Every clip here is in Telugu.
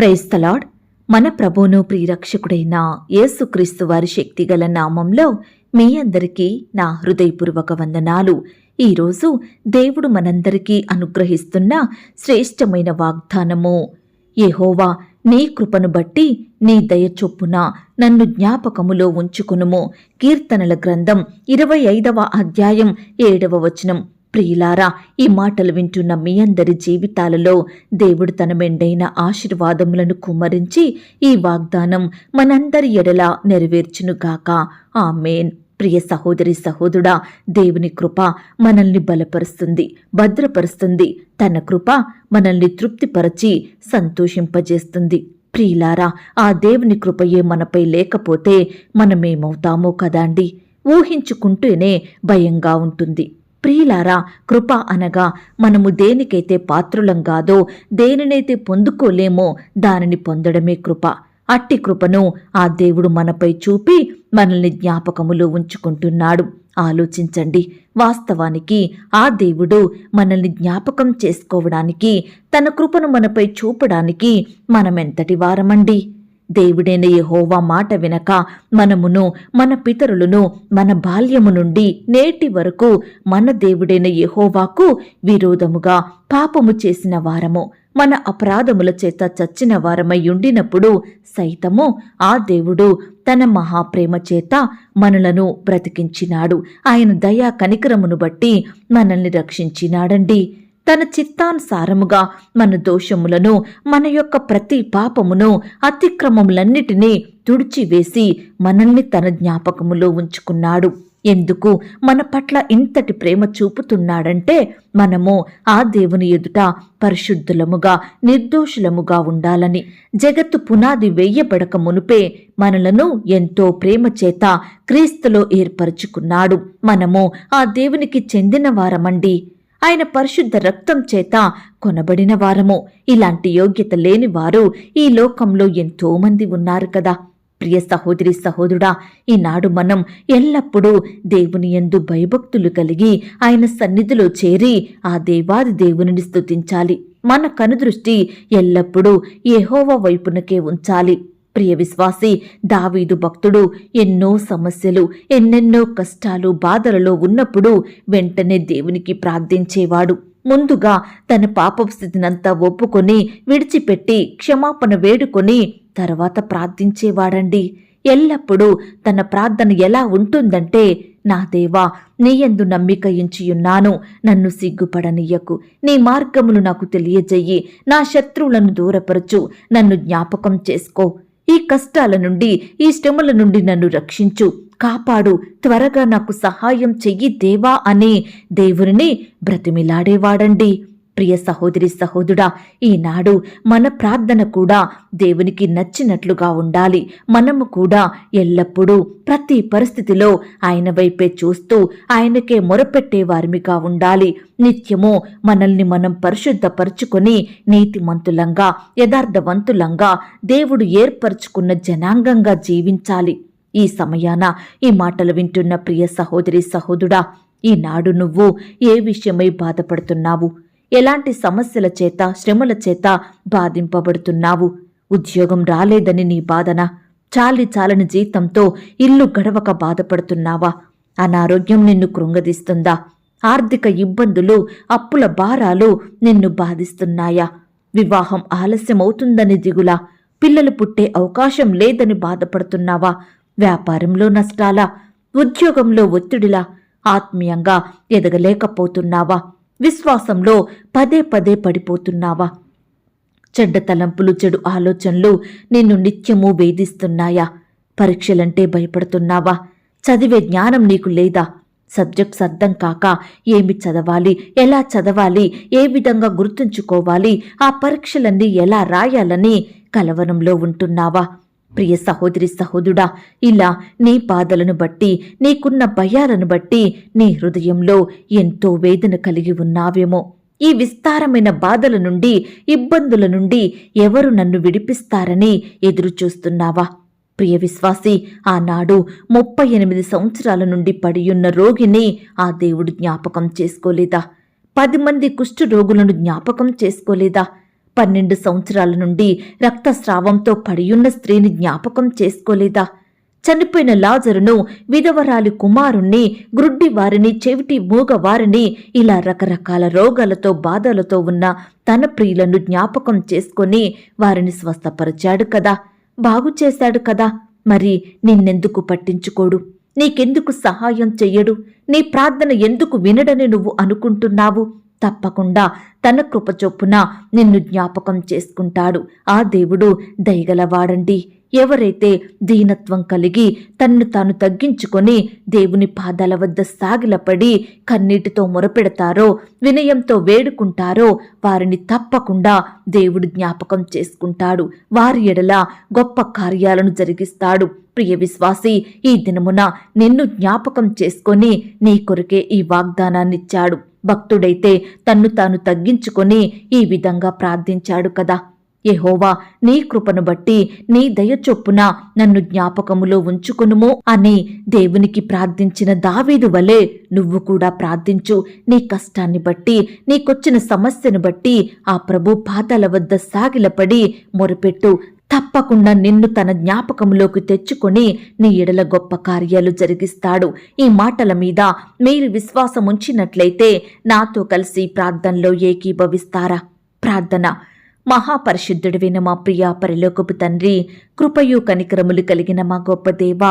ప్రైస్తలాడ్ మన ప్రభువును ప్రియరక్షకుడైన యేసుక్రీస్తు వారి శక్తిగల నామంలో మీ అందరికీ నా హృదయపూర్వక వందనాలు. ఈరోజు దేవుడు మనందరికీ అనుగ్రహిస్తున్న శ్రేష్టమైన వాగ్దానము. ఎహోవా నీ కృపను బట్టి నీ దయ చొప్పున నన్ను జ్ఞాపకములో ఉంచుకునుము. కీర్తనల గ్రంథం ఇరవై ఐదవ అధ్యాయం ఏడవ వచనం. ప్రియులారా ఈ మాటలు వింటున్న మీ అందరి జీవితాలలో దేవుడు తన మెండైన ఆశీర్వాదములను కుమ్మరించి ఈ వాగ్దానం మనందరి ఎడలా నెరవేర్చునుగాక ఆమెన్. ప్రియ సహోదరి సహోదరుడా దేవుని కృప మనల్ని బలపరుస్తుంది భద్రపరుస్తుంది. తన కృప మనల్ని తృప్తిపరచి సంతోషింపజేస్తుంది. ప్రియులారా ఆ దేవుని కృపయే మనపై లేకపోతే మనమేమవుతామో కదాండి ఊహించుకుంటూనే భయంగా ఉంటుంది. ప్రియులారా కృప అనగా మనము దేనికైతే పాత్రులం కాదో దేనినైతే పొందుకోలేమో దానిని పొందడమే కృప. అట్టి కృపను ఆ దేవుడు మనపై చూపి మనల్ని జ్ఞాపకములో ఉంచుకుంటున్నాడు. ఆలోచించండి వాస్తవానికి ఆ దేవుడు మనల్ని జ్ఞాపకం చేసుకోవడానికి తన కృపను మనపై చూపడానికి మనమెంతటి వారమండి. దేవుడైన యహోవా మాట వినక మనమును మన పితరులను మన బాల్యము నుండి నేటి వరకు మన దేవుడైన యహోవాకు విరోధముగా పాపము చేసిన వారము మన అపరాధముల చేత చచ్చిన వారమై ఉండినప్పుడు సైతము ఆ దేవుడు తన మహాప్రేమ చేత మనలను బ్రతికించినాడు. ఆయన దయా కనికరమును బట్టి మనల్ని రక్షించినాడండి. తన చిత్తానుసారముగా మన దోషములను మన యొక్క ప్రతి పాపమును అతిక్రమములన్నిటినీ తుడిచివేసి మనల్ని తన జ్ఞాపకములో ఉంచుకున్నాడు. ఎందుకు? మన పట్ల ఇంతటి ప్రేమ చూపుతున్నాడంటే మనము ఆ దేవుని ఎదుట పరిశుద్ధులముగా నిర్దోషులముగా ఉండాలని. జగత్తు పునాది వెయ్యబడక మునుపే మనలను ఎంతో ప్రేమ చేత క్రీస్తులో ఏర్పరచుకున్నాడు. మనము ఆ దేవునికి చెందిన వారమండి. ఆయన పరిశుద్ధ రక్తం చేత కొనబడిన వారము. ఇలాంటి యోగ్యత లేని వారు ఈ లోకంలో ఎంతో మంది ఉన్నారు కదా. ప్రియ సహోదరి సహోదరుడా ఈనాడు మనం ఎల్లప్పుడూ దేవుని ఎందు భయభక్తులు కలిగి ఆయన సన్నిధిలో చేరి ఆ దేవాది దేవునిని స్థుతించాలి మన కనుదృష్టి ఎల్లప్పుడూ యెహోవా వైపునకే ఉంచాలి. ప్రియ విశ్వాసి దావీదు భక్తుడు ఎన్నో సమస్యలు ఎన్నెన్నో కష్టాలు బాధలలో ఉన్నప్పుడు వెంటనే దేవునికి ప్రార్థించేవాడు. ముందుగా తన పాప స్థితినంతా ఒప్పుకొని విడిచిపెట్టి క్షమాపణ వేడుకొని తర్వాత ప్రార్థించేవాడండి. ఎల్లప్పుడూ తన ప్రార్థన ఎలా ఉంటుందంటే నా దేవా నీయందు నమ్మిక ఎంచియున్నాను నన్ను సిగ్గుపడనీయకు. నీ మార్గములు నాకు తెలియజెయ్యి నా శత్రువులను దూరపరచు నన్ను జ్ఞాపకం చేసుకో. ఈ కష్టాల నుండి ఈ శ్రమల నుండి నన్ను రక్షించు. కాపాడు. త్వరగా నాకు సహాయం చెయ్యి దేవా అనే దేవుని బ్రతిమిలాడేవాడండి. ప్రియ సహోదరి సహోదుడా ఈనాడు మన ప్రార్థన కూడా దేవునికి నచ్చినట్లుగా ఉండాలి. మనము కూడా ఎల్లప్పుడూ ప్రతి పరిస్థితిలో ఆయన వైపే చూస్తూ ఆయనకే మొరపెట్టే వారిమిగా ఉండాలి. నిత్యము మనల్ని మనం పరిశుద్ధపరుచుకొని నీతిమంతులంగా యథార్థవంతులంగా దేవుడు ఏర్పరచుకున్న జనాంగంగా జీవించాలి. ఈ సమయాన ఈ మాటలు వింటున్న ప్రియ సహోదరి సహోదుడా ఈనాడు నువ్వు ఏ విషయమై బాధపడుతున్నావు? ఎలాంటి సమస్యల చేత శ్రమల చేత బాధింపబడుతున్నావు? ఉద్యోగం రాలేదని నీ బాధన? చాలి చాలని జీతంతో ఇల్లు గడవక బాధపడుతున్నావా? అనారోగ్యం నిన్ను కృంగదీస్తుందా? ఆర్థిక ఇబ్బందులు అప్పుల భారాలు నిన్ను బాధిస్తున్నాయా? వివాహం ఆలస్యమవుతుందని దిగులా? పిల్లలు పుట్టే అవకాశం లేదని బాధపడుతున్నావా? వ్యాపారంలో నష్టాలా? ఉద్యోగంలో ఒత్తిడిలా? ఆత్మీయంగా ఎదగలేకపోతున్నావా? విశ్వాసంలో పదే పదే పడిపోతున్నావా? చెడ్డ తలంపులు చెడు ఆలోచనలు నిన్ను నిత్యము వేధిస్తున్నాయా? పరీక్షలంటే భయపడుతున్నావా? చదివే జ్ఞానం నీకు లేదా? సబ్జెక్ట్స్ అర్థం కాక ఏమి చదవాలి? ఎలా చదవాలి? ఏ విధంగా గుర్తుంచుకోవాలి? ఆ పరీక్షలన్నీ ఎలా రాయాలని కలవరంలో ఉంటున్నావా? ప్రియ సహోదరి సహోదుడా ఇలా నీ బాధలను బట్టి నీకున్న భయాలను బట్టి నీ హృదయంలో ఎంతో వేదన కలిగి ఉన్నావేమో. ఈ విస్తారమైన బాధల నుండి ఇబ్బందుల నుండి ఎవరు నన్ను విడిపిస్తారని ఎదురుచూస్తున్నావా? ప్రియ విశ్వాసి ఆనాడు ముప్పై ఎనిమిది సంవత్సరాల నుండి పడియున్న రోగిని ఆ దేవుడు జ్ఞాపకం చేసుకోలేదా? పది మంది కుష్ఠరోగులను జ్ఞాపకం చేసుకోలేదా? పన్నెండు సంవత్సరాల నుండి రక్తస్రావంతో పడియున్న స్త్రీని జ్ఞాపకం చేసుకోలేదా? చనిపోయిన లాజరును విధవరాలి కుమారుణ్ణి గ్రుడ్డి వారిని చెవిటి మూగవారిని ఇలా రకరకాల రోగాలతో బాధలతో ఉన్న తన ప్రియులను జ్ఞాపకం చేసుకొని వారిని స్వస్థపరిచాడు కదా? బాగు చేశాడు కదా? మరి నిన్నెందుకు పట్టించుకోడు? నీకెందుకు సహాయం చెయ్యడు? నీ ప్రార్థన ఎందుకు వినడని నువ్వు అనుకుంటున్నావు? తప్పకుండా తన కృప చొప్పున నిన్ను జ్ఞాపకం చేసుకుంటాడు. ఆ దేవుడు దయగలవాడండి. ఎవరైతే దీనత్వం కలిగి తన్ను తాను తగ్గించుకొని దేవుని పాదాల వద్ద సాగిలపడి కన్నీటితో మొరపెడతారో వినయంతో వేడుకుంటారో వారిని తప్పకుండా దేవుడు జ్ఞాపకం చేసుకుంటాడు. వారి ఎడల గొప్ప కార్యాలను జరిగిస్తాడు. ప్రియ విశ్వాసి ఈ దినమున నిన్ను జ్ఞాపకం చేసుకొని నీ కొరకే ఈ వాగ్దానాన్నిచ్చాడు. భక్తుడైతే తన్ను తాను తగ్గించుకొని ఈ విధంగా ప్రార్థించాడు కదా. ఎహోవా నీ కృపను బట్టి నీ దయ చొప్పున నన్ను జ్ఞాపకములో ఉంచుకొనుము అని దేవునికి ప్రార్థించిన దావీదు వలె నువ్వు కూడా ప్రార్థించు. నీ కష్టాన్ని బట్టి నీకొచ్చిన సమస్యను బట్టి ఆ ప్రభు పాదాల వద్ద సాగిలపడి మొరపెట్టు. తప్పకుండా నిన్ను తన జ్ఞాపకంలోకి తెచ్చుకొని నీ ఎడల గొప్ప కార్యాలు జరిగిస్తాడు. ఈ మాటల మీద మీరు విశ్వాసం ఉంచినట్లయితే నాతో కలిసి ప్రార్థనలో ఏకీభవిస్తారా? ప్రార్థన. మహాపరిశుద్ధుడివైన మా ప్రియ పరిలోకపు తండ్రి కృపయు కనికరములు కలిగిన మా గొప్ప దేవ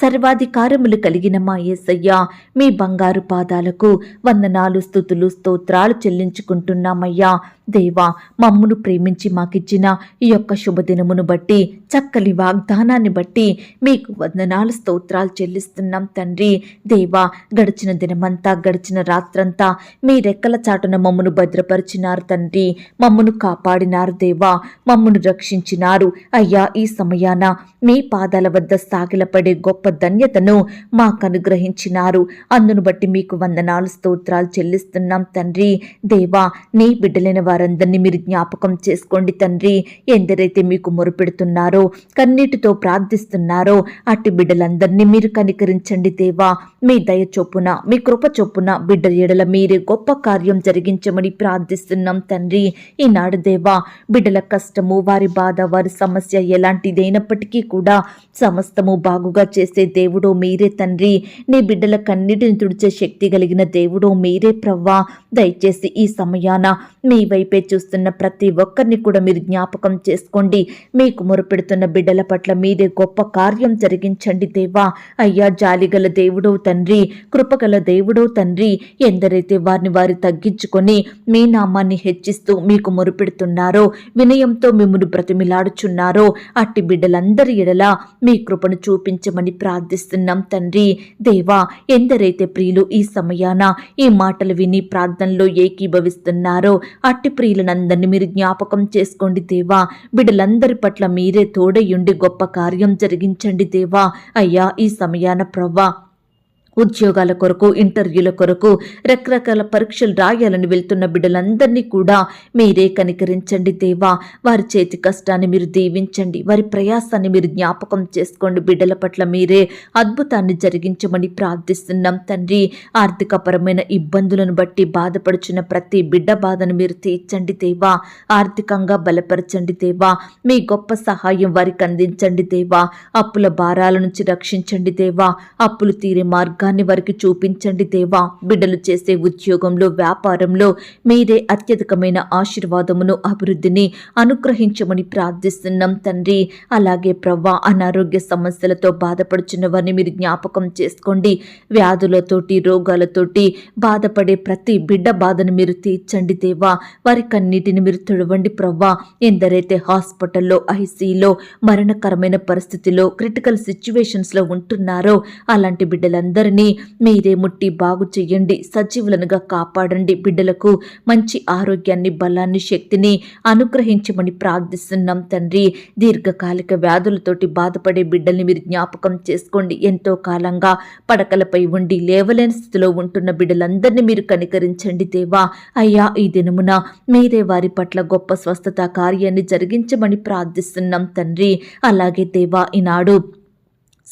సర్వాధికారములు కలిగిన మా యేసయ్య మీ బంగారు పాదాలకు వందనాలు స్థుతులు స్తోత్రాలు చెల్లించుకుంటున్నామయ్యా. దేవా మమ్మును ప్రేమించి మాకిచ్చిన ఈ యొక్క శుభదినమును బట్టి చక్కని వాగ్దానాన్ని బట్టి మీకు వందనాలు స్తోత్రాలు చెల్లిస్తున్నాం తండ్రి. దేవా గడిచిన దినమంతా గడిచిన రాత్రంతా మీ రెక్కల చాటున మమ్మను భద్రపరిచినారు తండ్రి. మమ్మను కాపాడినారు దేవా మమ్మను రక్షించినారు. అయ్యా ఈ సమయాన మీ పాదాల వద్ద సాగిలపడే గొప్ప ధన్యతను మాకు అనుగ్రహించినారు. అందును బట్టి మీకు వందనాలు స్తోత్రాలు చెల్లిస్తున్నాం తండ్రి. దేవా నీ బిడ్డలైన వారందరినీ మీరు జ్ఞాపకం చేసుకోండి తండ్రి. ఎందరైతే మీకు మొరుపెడుతున్నారో కన్నీటితో ప్రార్థిస్తున్నారో అట్టి బిడ్డలందరినీ మీరు కనికరించండి దేవా. మీ దయ చొప్పున మీ కృప చొప్పున బిడ్డ ఎడల మీరే గొప్ప కార్యం జరిగించమని ప్రార్థిస్తున్నాం తండ్రి. ఈనాడు దేవా బిడ్డల కష్టము వారి బాధ వారి సమస్య లేనప్పటికీ కూడా సమస్తము బాగుగా చేసే దేవుడో మీరే తండ్రి. నీ బిడ్డల కన్నిటిని తుడిచే శక్తి కలిగిన దేవుడో మీరే ప్రవ్వా. దయచేసి ఈ సమయాన మీ వైపే చూస్తున్న ప్రతి ఒక్కరిని కూడా మీరు జ్ఞాపకం చేసుకోండి. మీకు మొరపెడుతున్న బిడ్డల పట్ల మీరే గొప్ప కార్యం జరిగించండి దేవా. అయ్యా జాలిగల దేవుడో తండ్రి కృపగల దేవుడో తండ్రి ఎందరైతే వారిని వారు తగ్గించుకొని మీ నామాన్ని హెచ్చిస్తూ మీకు మొరుపెడుతున్నారో వినయంతో మిమ్మల్ని బ్రతిమిలాడుచున్నారో అట్టి బిడ్డలందరి ఎడల మీ కృపను చూపించమని ప్రార్థిస్తున్నాం తండ్రి. దేవా ఎందరైతే ప్రియులు ఈ సమయాన ఈ మాటలు విని ప్రార్థనలో ఏకీభవిస్తున్నారో అట్టి ప్రియులనందరినీ మీరు జ్ఞాపకం చేసుకోండి దేవా. బిడ్డలందరి పట్ల మీరే తోడయుండి గొప్ప కార్యం జరిగించండి దేవా. అయ్యా ఈ సమయాన ప్రవ్వా ఉద్యోగాల కొరకు ఇంటర్వ్యూల కొరకు రకరకాల పరీక్షలు రాయాలని వెళ్తున్న బిడ్డలందరినీ కూడా మీరే కనికరించండి దేవా. వారి చేతి కష్టాన్ని మీరు దీవించండి. వారి ప్రయాసాన్ని మీరు జ్ఞాపకం చేసుకోండి. బిడ్డల పట్ల మీరే అద్భుతాన్ని జరిగించమని ప్రార్థిస్తున్నాం తండ్రి. ఆర్థికపరమైన ఇబ్బందులను బట్టి బాధపడుచున్న ప్రతి బిడ్డ బాధను మీరు తీర్చండి దేవా. ఆర్థికంగా బలపరచండి దేవా. మీ గొప్ప సహాయం వారికి అందించండి దేవా. అప్పుల భారాల నుంచి రక్షించండి దేవా. అప్పులు తీరే మార్గం మార్గాన్ని వారికి చూపించండి దేవా. బిడ్డలు చేసే ఉద్యోగంలో వ్యాపారంలో మీరే అత్యధికమైన ఆశీర్వాదమును అభివృద్ధిని అనుగ్రహించమని ప్రార్థిస్తున్నాం తండ్రి. అలాగే ప్రవ్వా అనారోగ్య సమస్యలతో బాధపడుచున్న వారిని మీరు జ్ఞాపకం చేసుకోండి. వ్యాధులతోటి రోగాలతోటి బాధపడే ప్రతి బిడ్డ బాధను మీరు తీర్చండి దేవా. వారి కన్నిటిని మీరు తుడవండి ప్రవ్వా. ఎందరైతే హాస్పిటల్లో ఐసీలో మరణకరమైన పరిస్థితిలో క్రిటికల్ సిచ్యువేషన్స్లో ఉంటున్నారో అలాంటి బిడ్డలందరినీ మీరే ముట్టి బాగు చెయ్యండి సజీవులనుగా కాపాడండి బిడ్డలకు. మంచి ఆరోగ్యాన్ని బలాన్ని శక్తిని అనుగ్రహించమని ప్రార్థిస్తున్నాం తండ్రి. దీర్ఘకాలిక వ్యాధులతోటి బాధపడే బిడ్డల్ని మీరు జ్ఞాపకం చేసుకోండి. ఎంతో కాలంగా పడకలపై ఉండి లేవలేని స్థితిలో ఉంటున్న బిడ్డలందరినీ మీరు కనికరించండి దేవా. అయ్యా ఈ దినమున మీరే వారి పట్ల గొప్ప స్వస్థత కార్యాన్ని జరిగించమని ప్రార్థిస్తున్నాం తండ్రి. అలాగే దేవా ఈనాడు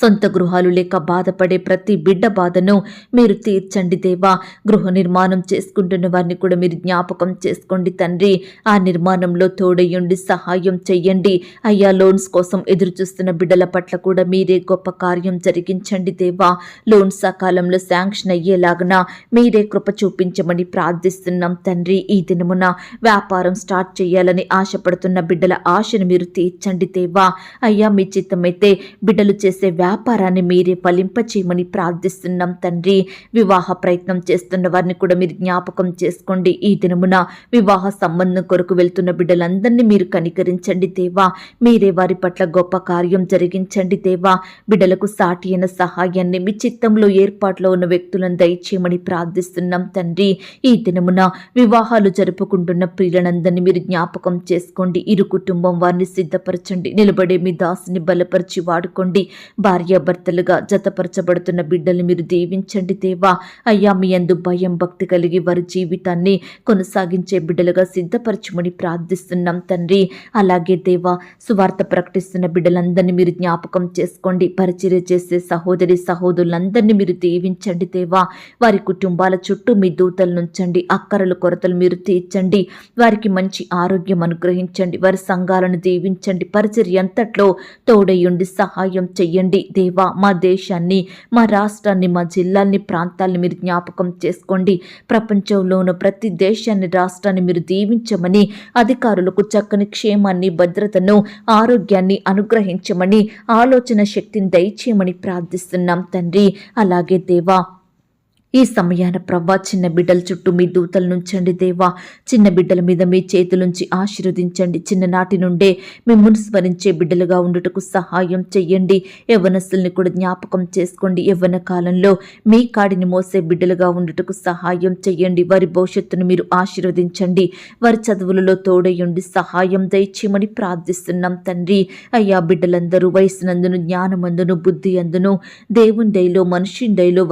సొంత గృహాలు లేక బాధపడే ప్రతి బిడ్డ బాధను మీరు తీర్చండి దేవా. గృహ నిర్మాణం చేసుకుంటున్న వారిని కూడా మీరు జ్ఞాపకం చేసుకోండి తండ్రి. ఆ నిర్మాణంలో తోడయ్యండి సహాయం చెయ్యండి. అయ్యా లోన్స్ కోసం ఎదురు చూస్తున్న బిడ్డల పట్ల కూడా మీరే గొప్ప కార్యం జరిగించండి దేవా. లోన్ సకాలంలో శాంక్షన్ అయ్యేలాగన మీరే కృప చూపించమని ప్రార్థిస్తున్నాం తండ్రి. ఈ దినమున వ్యాపారం స్టార్ట్ చేయాలని ఆశపడుతున్న బిడ్డల ఆశను మీరు తీర్చండి దేవా. అయ్యా మీ చిత్తమైతే బిడ్డలు చేసే వ్యాపారాన్ని మీరే ఫలింపచేయమని ప్రార్థిస్తున్నాం తండ్రి. వివాహ ప్రయత్నం చేస్తున్న వారిని కూడా మీరు జ్ఞాపకం చేసుకోండి. ఈ దినమున వివాహ సంబంధం కొరకు వెళ్తున్న బిడ్డలందరినీ మీరు కనికరించండి దేవా. మీరే వారి పట్ల గొప్ప కార్యం జరిగించండి దేవా. బిడ్డలకు సాటి అయిన సహాయాన్ని మీ చిత్తంలో ఏర్పాట్లో ఉన్న వ్యక్తులను దయచేయమని ప్రార్థిస్తున్నాం తండ్రి. ఈ దినమున వివాహాలు జరుపుకుంటున్న ప్రియులనందరినీ మీరు జ్ఞాపకం చేసుకోండి. ఇరు కుటుంబం వారిని సిద్ధపరచండి. నిలబడే మీ దాసుని బలపరిచి వాడుకోండి. భార్యాభర్తలుగా జతపరచబడుతున్న బిడ్డలు మీరు దీవించండి దేవా. అయ్యా మీ అందు భయం భక్తి కలిగి వారి జీవితాన్ని కొనసాగించే బిడ్డలుగా సిద్ధపరచమని ప్రార్థిస్తున్నాం తండ్రి. అలాగే దేవా సువార్త ప్రకటిస్తున్న బిడ్డలందరినీ మీరు జ్ఞాపకం చేసుకోండి. పరిచర్య చేసే సహోదరి సహోదరులందరినీ మీరు దీవించండి దేవా. వారి కుటుంబాల చుట్టూ మీ దూతలు నుంచండి అక్కరలు కొరతలు మీరు తీర్చండి. వారికి మంచి ఆరోగ్యం అనుగ్రహించండి. వారి సంఘాలను దీవించండి. పరిచర్య అంతట్లో తోడయ్యుండి సహాయం చెయ్యండి. దేవా మా దేశాన్ని మా రాష్ట్రాన్ని మా జిల్లాల్ని ప్రాంతాల్ని మీరు జ్ఞాపకం చేసుకోండి. ప్రపంచంలోనూ ప్రతి దేశాన్ని రాష్ట్రాన్ని మీరు దీవించమని అధికారులకు చక్కని క్షేమాన్ని భద్రతను ఆరోగ్యాన్ని అనుగ్రహించమని ఆలోచన శక్తిని దయచేయమని ప్రార్థిస్తున్నాం తండ్రి. అలాగే దేవా ఈ సమయాన ప్రవ్వా చిన్న బిడ్డల చుట్టూ మీ దూతలు నుంచండి దేవా. చిన్న బిడ్డల మీద మీ చేతులుంచి ఆశీర్వదించండి. చిన్ననాటి నుండే మిమ్మల్ని స్మరించే బిడ్డలుగా ఉండుటకు సహాయం చెయ్యండి. యవ్వనస్తుల్ని కూడా జ్ఞాపకం చేసుకోండి. యవ్వన కాలంలో మీ కాడిని మోసే బిడ్డలుగా ఉండుటకు సహాయం చెయ్యండి. వారి భవిష్యత్తును మీరు ఆశీర్వదించండి. వారి చదువులలో తోడయుండి సహాయం దయచేయమని ప్రార్థిస్తున్నాం తండ్రి. అయ్యా బిడ్డలందరూ వయసునందును జ్ఞానమందును బుద్ధి అందును దేవుని దయలో మనిషి దయలో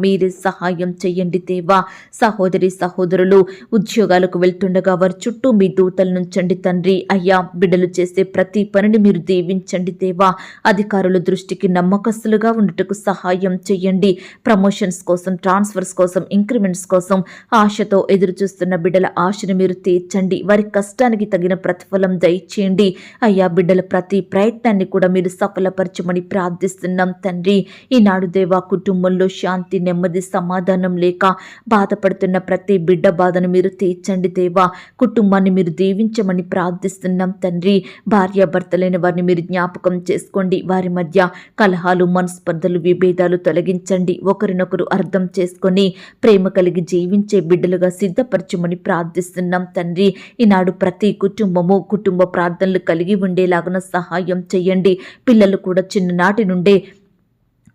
మీ మీరే సహాయం చేయండి దేవా. సహోదరి సహోదరులు ఉద్యోగాలకు వెళ్తుండగా వారి చుట్టూ మీ దూతలు నుంచండి తండ్రి. అయ్యా బిడ్డలు చేసే ప్రతి పనిని మీరు దీవించండి దేవా. అధికారుల దృష్టికి నమ్మకస్తులుగా ఉండటకు సహాయం చేయండి. ప్రమోషన్స్ కోసం ట్రాన్స్ఫర్స్ కోసం ఇంక్రిమెంట్స్ కోసం ఆశతో ఎదురు చూస్తున్న బిడ్డల ఆశను మీరు తీర్చండి. వారి కష్టానికి తగిన ప్రతిఫలం దయచేయండి. అయ్యా బిడ్డల ప్రతి ప్రయత్నాన్ని కూడా మీరు సఫలపరచమని ప్రార్థిస్తున్నాం తండ్రి. ఈనాడు దేవా కుటుంబంలో శాంతి నెమ్మది సమాధానం లేక బాధపడుతున్న ప్రతి బిడ్డ బాధను మీరు తీర్చండి దేవా. కుటుంబాన్ని మీరు దీవించమని ప్రార్థిస్తున్నాం తండ్రి. భార్యాభర్తలైన వారిని మీరు జ్ఞాపకం చేసుకోండి. వారి మధ్య కలహాలు మనస్పర్ధలు విభేదాలు తొలగించండి. ఒకరినొకరు అర్థం చేసుకొని ప్రేమ కలిగి జీవించే బిడ్డలుగా సిద్ధపరచమని ప్రార్థిస్తున్నాం తండ్రి. ఈనాడు ప్రతి కుటుంబము కుటుంబ ప్రార్థనలు కలిగి ఉండేలాగున సహాయం చేయండి. పిల్లలు కూడా చిన్ననాటి నుండే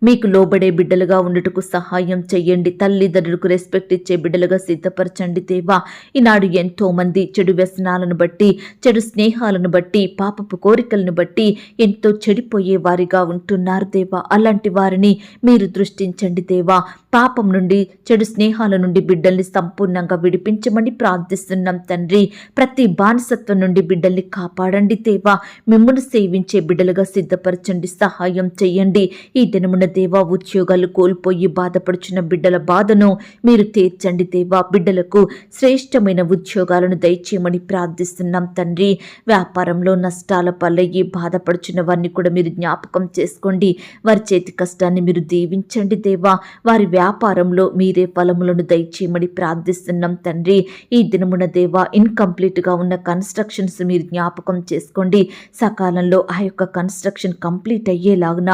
మీకు లోబడే బిడ్డలుగా ఉండుటకు సహాయం చెయ్యండి. తల్లిదండ్రులకు రెస్పెక్ట్ ఇచ్చే బిడ్డలుగా సిద్ధపరచండి దేవా. ఈనాడు ఎంతో మంది చెడు వ్యసనాలను బట్టి చెడు స్నేహాలను బట్టి పాపపు కోరికలను బట్టి ఎంతో చెడిపోయే వారిగా ఉంటున్నారు దేవా. అలాంటి వారిని మీరు దృష్టించండి దేవా. పాపం నుండి చెడు స్నేహాల నుండి బిడ్డల్ని సంపూర్ణంగా విడిపించమని ప్రార్థిస్తున్నాం తండ్రి. ప్రతి బానిసత్వం నుండి బిడ్డల్ని కాపాడండి దేవా. మిమ్మల్ని సేవించే బిడ్డలుగా సిద్ధపరచండి సహాయం చేయండి ఈ దినమున దేవా ఉద్యోగాలు కోల్పోయి బాధపడుచున్న బిడ్డల బాధను మీరు తీర్చండి దేవా. బిడ్డలకు శ్రేష్టమైన ఉద్యోగాలను దయచేయమని ప్రార్థిస్తున్నాం తండ్రి. వ్యాపారంలో నష్టాల పాలయ్యి బాధపడుచున్న వారిని కూడా మీరు జ్ఞాపకం చేసుకోండి. వారి చేతి కష్టాన్ని మీరు దీవించండి దేవా. వారి వ్యాపారంలో మీరే ఫలములను దయచేయమని ప్రార్థిస్తున్నాం తండ్రి. ఈ దినమున దేవా ఇన్కంప్లీట్గా ఉన్న కన్స్ట్రక్షన్స్ మీరు జ్ఞాపకం చేసుకోండి. సకాలంలో ఆ యొక్క కన్స్ట్రక్షన్ కంప్లీట్ అయ్యేలాగున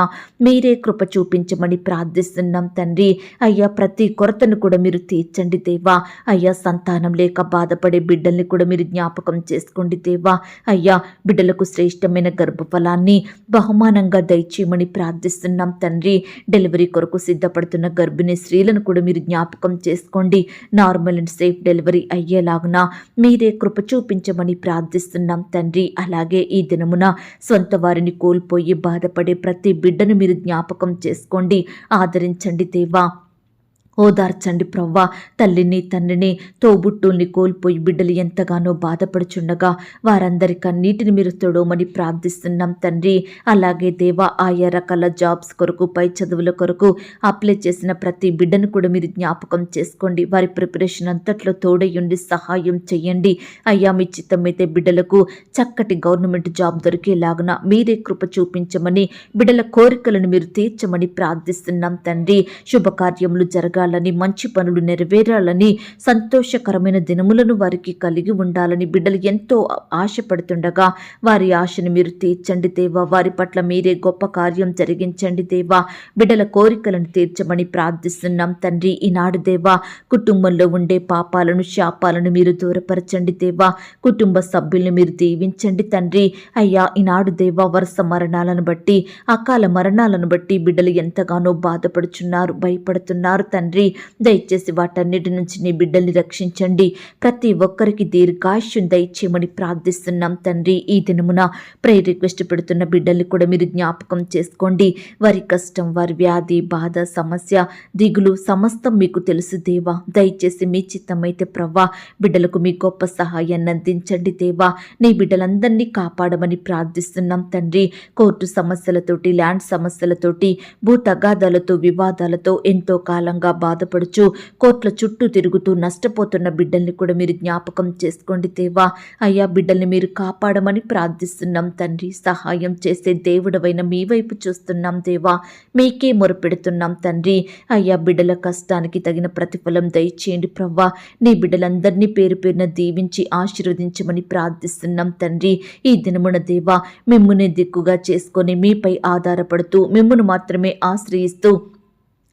మీరే కృప చూపించమని ప్రార్థిస్తున్నాం తండ్రి. అయ్యా ప్రతి కొరతను కూడా మీరు తీర్చండి దేవా. అయ్యా సంతానం లేక బాధపడే బిడ్డల్ని కూడా మీరు జ్ఞాపకం చేసుకోండి దేవా. అయ్యా బిడ్డలకు శ్రేష్టమైన గర్భఫలాన్ని బహుమానంగా దయచేయమని ప్రార్థిస్తున్నాం తండ్రి. డెలివరీ కొరకు సిద్ధపడుతున్న గర్భిణీ స్త్రీలను కూడా మీరు జ్ఞాపకం చేసుకోండి. నార్మల్ అండ్ సేఫ్ డెలివరీ అయ్యేలాగున మీరే కృప చూపించమని ప్రార్థిస్తున్నాం తండ్రి. అలాగే ఈ దినమున సొంత వారిని కోల్పోయి బాధపడే ప్రతి బిడ్డను మీరు జ్ఞాపకం చేసుకోండి. ఆదరించండి దేవా. ఓదార్చండి ప్రవ్వా. తల్లిని తండ్రిని తోబుట్టుల్ని కోల్పోయి బిడ్డలు ఎంతగానో బాధపడుచుండగా వారందరి కన్నీటిని మీరు తొడవమని ప్రార్థిస్తున్నాం తండ్రి. అలాగే దేవా ఆయా రకాల జాబ్స్ కొరకు పై చదువుల కొరకు అప్లై చేసిన ప్రతి బిడ్డను కూడా మీరు జ్ఞాపకం చేసుకోండి. వారి ప్రిపరేషన్ అంతట్లో తోడయ్యుండి సహాయం చేయండి అయ్యా మీ చిత్తమైతే బిడ్డలకు చక్కటి గవర్నమెంట్ జాబ్ దొరికేలాగున మీరే కృప చూపించమని బిడ్డల కోరికలను మీరు తీర్చమని ప్రార్థిస్తున్నాం తండ్రి. శుభకార్యములు జరగాలి. ఉండాలని మంచి పనులు నెరవేరాలని సంతోషకరమైన దినములను వారికి కలిగి ఉండాలని బిడ్డలు ఎంతో ఆశపడుతుండగా వారి ఆశను మీరు తీర్చండి దేవా. వారి పట్ల మీరే గొప్ప కార్యం జరిగించండి దేవా. బిడ్డల కోరికలను తీర్చమని ప్రార్థిస్తున్నాం తండ్రి. ఈనాడు దేవా కుటుంబంలో ఉండే పాపాలను శాపాలను మీరు దూరపరచండి దేవా. కుటుంబ సభ్యులను మీరు దీవించండి తండ్రి. అయ్యా ఈనాడు దేవా వరుస మరణాలను బట్టి అకాల మరణాలను బట్టి బిడ్డలు ఎంతగానో బాధపడుచున్నారు భయపడుతున్నారు తండ్రి. తండ్రి. దయచేసి వాటన్నిటి నుంచి నీ బిడ్డల్ని రక్షించండి. ప్రతి ఒక్కరికి దీర్ఘాయుష్యం దయచేయమని ప్రార్థిస్తున్నాం తండ్రి. ఈ దినమున ప్రే రిక్వెస్ట్ పెడుతున్న బిడ్డల్ని కూడా మీరు జ్ఞాపకం చేసుకోండి. వారి కష్టం వారి వ్యాధి బాధ సమస్య దిగులు సమస్తం మీకు తెలుసు దేవా. దయచేసి మీ చిత్తమైతే ప్రవ్వా. బిడ్డలకు మీ గొప్ప సహాయాన్ని అందించండి దేవా. నీ బిడ్డలందరినీ కాపాడమని ప్రార్థిస్తున్నాం తండ్రి. కోర్టు సమస్యలతోటి ల్యాండ్ సమస్యలతోటి భూ తగాదాలతో వివాదాలతో ఎంతో కాలంగా బాధపడుచు కోట్ల చుట్టూ తిరుగుతూ నష్టపోతున్న బిడ్డల్ని కూడా మీరు జ్ఞాపకం చేసుకోండి దేవా. అయ్యా బిడ్డల్ని మీరు కాపాడమని ప్రార్థిస్తున్నాం తండ్రి. సహాయం చేసే దేవుడవైన మీ వైపు చూస్తున్నాం దేవా. మీకే మొరపెడుతున్నాం తండ్రి. అయ్యా బిడ్డల కష్టానికి తగిన ప్రతిఫలం దయచేయండి ప్రవ్వా. నీ బిడ్డలందరినీ పేరు పేరున దీవించి ఆశీర్వదించమని ప్రార్థిస్తున్నాం తండ్రి. ఈ దినమున దేవా మిమ్మునే దిక్కుగా చేసుకొని మీపై ఆధారపడుతూ మిమ్మును మాత్రమే ఆశ్రయిస్తూ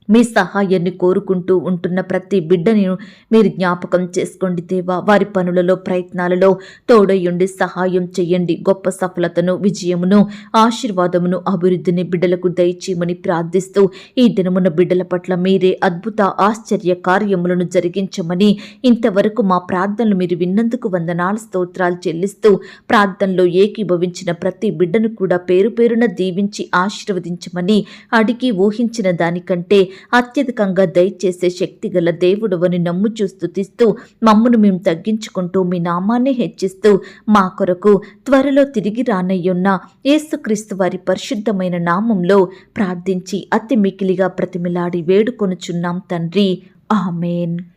మీ సహాయాన్ని కోరుకుంటూ ఉంటున్న ప్రతి బిడ్డని మీరు జ్ఞాపకం చేసుకోండి దేవా. వారి పనులలో ప్రయత్నాలలో తోడయుండి సహాయం చేయండి. గొప్ప సఫలతను విజయమును ఆశీర్వాదమును అభివృద్ధిని బిడ్డలకు దయచేయమని ప్రార్థిస్తూ ఈ దినమున బిడ్డల పట్ల మీరే అద్భుత ఆశ్చర్య కార్యములను జరిగించమని ఇంతవరకు మా ప్రార్థనలు మీరు విన్నందుకు వందనాలు స్తోత్రాలు చెల్లిస్తూ ప్రార్థనలో ఏకీభవించిన ప్రతి బిడ్డను కూడా పేరు పేరున దీవించి ఆశీర్వదించమని అడిగి ఊహించిన దానికంటే అత్యధికంగా దయచేసే శక్తి గల దేవుడవని నమ్ము స్తుతిస్తూ మమ్మను మేము తగ్గించుకుంటూ మీ నామాన్ని హెచ్చిస్తూ మా కొరకు త్వరలో తిరిగి రానయ్యున్న యేసుక్రీస్తు వారి పరిశుద్ధమైన నామంలో ప్రార్థించి అతి మికిలిగా ప్రతిమిలాడి వేడుకొనుచున్నాం తండ్రి. ఆమెన్.